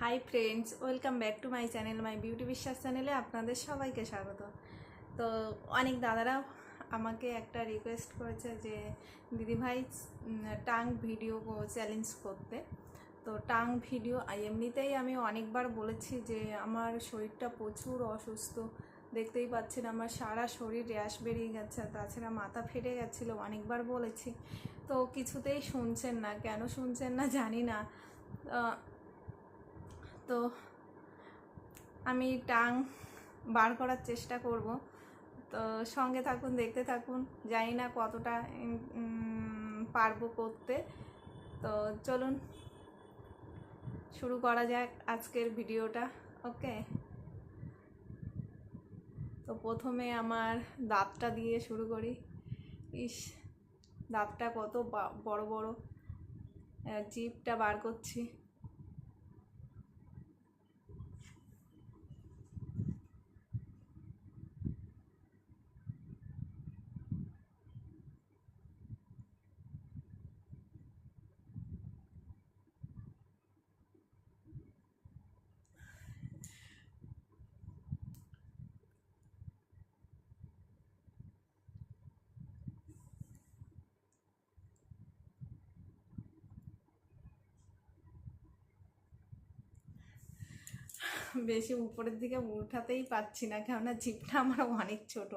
Hi friends welcome back to my channel my beauty Biswas চ্যানেলে আপনাদের সবাইকে স্বাগত। তো অনেক দাদারাও আমাকে একটা রিকোয়েস্ট করেছে যে, দিদিভাই টাং ভিডিও চ্যালেঞ্জ করতে। তো টাং ভিডিও এমনিতেই আমি অনেকবার বলেছি যে, আমার শরীরটা প্রচুর অসুস্থ। দেখতেই পাচ্ছেন আমার সারা শরীর র্যাশ বেরিয়ে গেছে, তাছাড়া মাথা ফেটে গেছিল। অনেকবার বলেছি। তো কিছুতেই শুনছেন না, কেন শুনছেন না জানি না। তো আমি টাং বার করার চেষ্টা করব। তো সঙ্গে থাকুন, দেখতে থাকুন, জানি না কতটা পারব করতে। তো চলুন, শুরু করা যাক আজকের ভিডিওটা, ওকে? তো প্রথমে আমার দাঁতটা দিয়ে শুরু করি। ইস, দাঁতটা কত বড় বড়। জিভটা বার করছি। বেশি উপরের দিকে উঠাতেই পাচ্ছি না কেননা জিভটা আমার অনেক ছোট।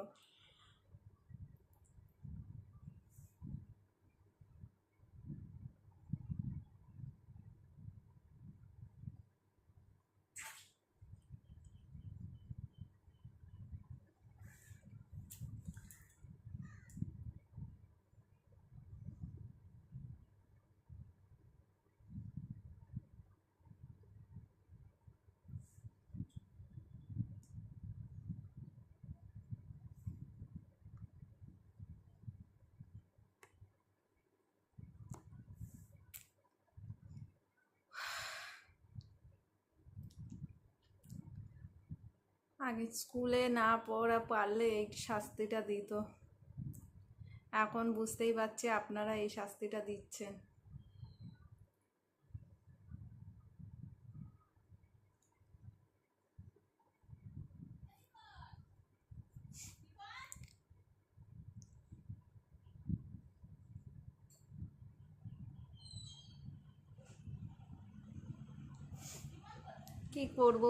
আগে স্কুলে না পড়া পারলে এই শাস্তিটা দিত। এখন বুঝতেই পারছি আপনারা এই শাস্তিটা দিচ্ছেন। কি করব?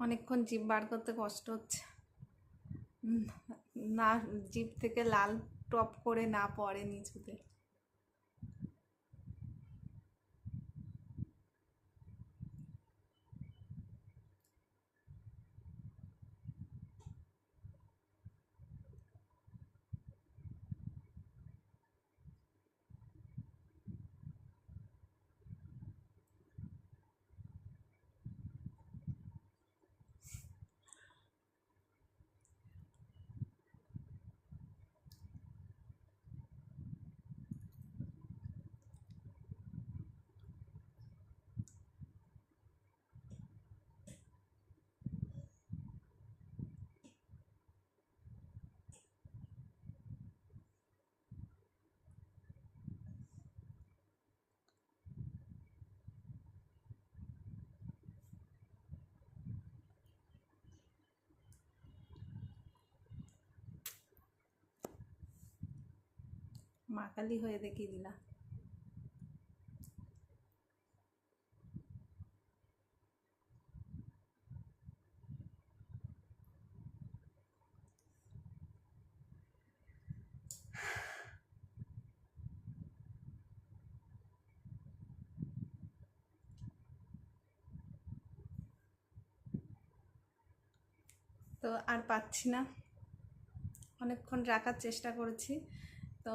অনেকক্ষণ জিভ বার করতে কষ্ট হচ্ছে। না, জিভ থেকে লাল টপ করে না পড়ে নিচুতে। মা কালি হয়ে দেখিয়ে দিলা তো আর পাচ্ছি না। অনেকক্ষণ রাখার চেষ্টা করেছি। তো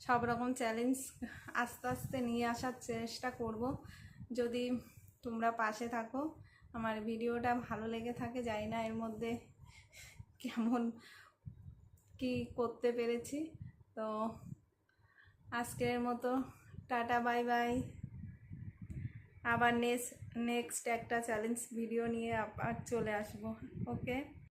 সব রকম চ্যালেঞ্জ আস্তে আস্তে নিয়ে আসার চেষ্টা করব। যদি তোমরা পাশে থাকো, আমার ভিডিওটা ভালো লেগে থাকে, জানি না এর মধ্যে কেমন কি করতে পেরেছি। তো আজকের মতো টাটা বাই বাই আবার নেক্সট নেক্সট একটা চ্যালেঞ্জ ভিডিও নিয়ে আবার চলে আসব ওকে